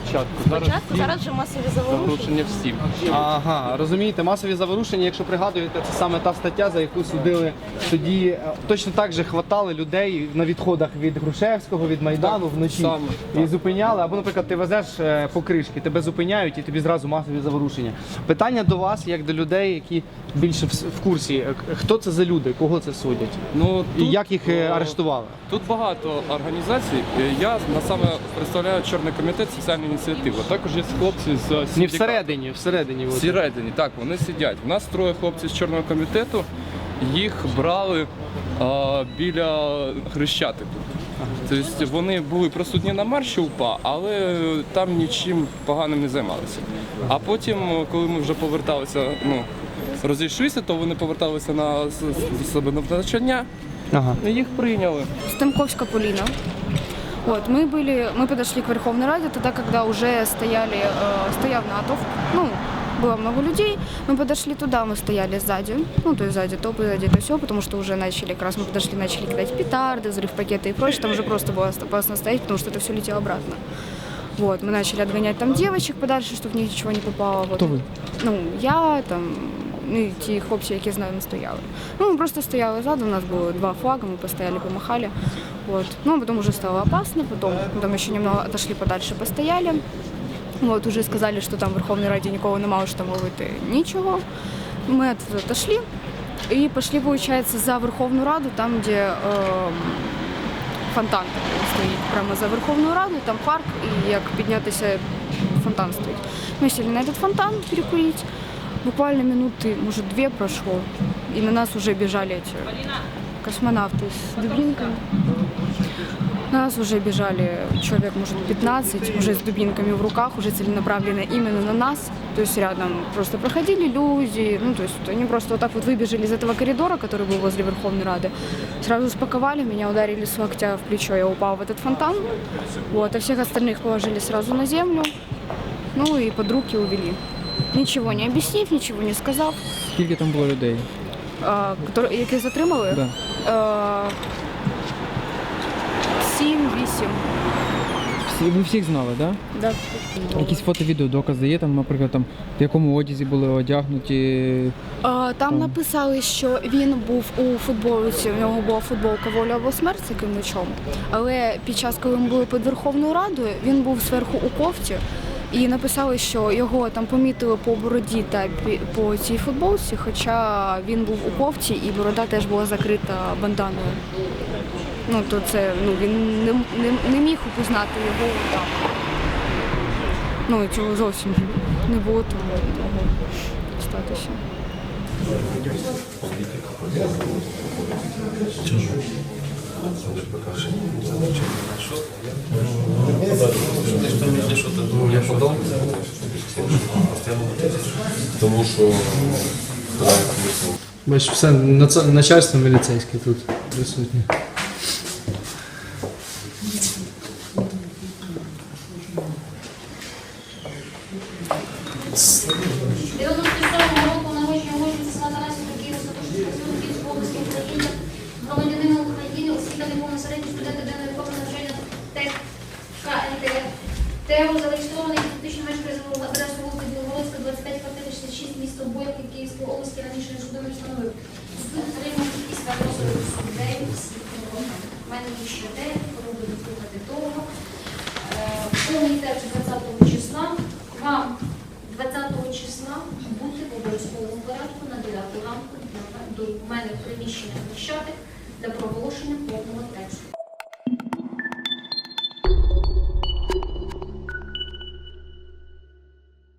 початку. Зараз Спочатку всі зараз вже масові заворушення. заворушення всім. Ага, розумієте, масові заворушення, якщо пригадуєте, це саме та стаття, за яку судили тоді. е, Точно так же хватали людей на відходах від Грушевського, від Майдану вночі саме, і зупиняли. Або, наприклад, ти везеш е, покришки, тебе зупиняють і тобі зразу масові заворушення. Питання до вас, як до людей, які більше в, с- в курсі, Е, к- хто це за люди, кого це судять, Ну, і тут, як їх е, е, арештували? Тут багато організацій. Е, Я на саме представляю Чорний комітет соціальної ініціативи. Також є хлопці з Не синдикату. всередині, всередині. от. Всередині, так, вони сидять. У нас троє хлопців з Чорного комітету, їх брали а, біля Хрещатику. Тобто вони були присутні на марші УПА, але там нічим поганим не займалися. А потім, коли ми вже поверталися, ну, розійшлися, то вони поверталися на с- с- себе на навчання, Ага. і їх прийняли. Станковска Полина. Вот, мы были, мы подошли к Верховной Раде тогда, когда уже стояли, э, стоял натовп, ну, было много людей, мы подошли туда, мы стояли сзади, ну, то есть сзади топы, сзади это все, потому что уже начали, как раз мы подошли, начали кидать петарды, взрыв пакеты и прочее, там уже просто было опасно стоять, потому что это все летело обратно. Вот, мы начали отгонять там девочек подальше, чтобы в них ничего не попало. Вот. Хто ви? Ну, я там, ну ті хлопці, які з нами стояли. Ну, ми просто стояли ззаду, у нас було два флага, ми постояли, помахали. Вот. Ну, а потом уже стало опасно, потом, потом еще немного отошли подальше, постояли. Вот, уже сказали, що там в Верховній Раді нікого немає, що там ловити нічого. Ми от- отошли і пішли, виходить, за Верховну Раду, там, де ем, фонтан стоїть прямо за Верховною Радою, там парк, і як піднятися фонтан стоїть. Ми сели на этот фонтан перекурить. Буквально минуты, может, две прошло, и на нас уже бежали эти космонавты с дубинками. На нас уже бежали человек, может, 15, уже с дубинками в руках, уже целенаправленно именно на нас. То есть рядом просто проходили люди, ну, то есть они просто вот так вот выбежали из этого коридора, который был возле Верховной Рады, сразу спаковали, меня ударили с локтя в плечо, я упал в этот фонтан, вот, а всех остальных положили сразу на землю, ну и под руки увели. Ничего не объяснив, ничего не сказав, Скільки там було людей? а, яких затримали, Да. а, сім, вісім. Всі, ви всіх знали, так? Да. Якісь фото-відео докази є там, наприклад, там в якому одязі були одягнуті. А, Там написали, що він був у футболці, у нього була футболка воля або смерть з таким мечом. Але під час, коли ми були під Верховною Радою, він був зверху у кофті. І написали, що його там помітили по бороді та по цій футболці, хоча він був у кофті і борода теж була закрита банданою. Ну то це ну він не, не, не міг упізнати його там. Ну цього зовсім не було тому могло статися. Тому що Бачиш, все начальство міліцейське тут присутнє. В 97 року народження можна Села Тарасів Києва Святошинського Київської області України, громадянина України, освіта неповна середня студента денної ТЕО зареєстрований фактично мешкає за адресу вулиці Білогородська, 25 квартира 66, місто Бойки Київської області, раніше не судовим встановив. Суд отримав кількість вопросів суддей, всіх. У мене є ще деякі, пробую дослухати того. Е, Повний текст 20 числа. Вам 20 числа бути в обов'язковому порядку на 9 ранку до мене в приміщення Хрещатик для проголошення повного тексту.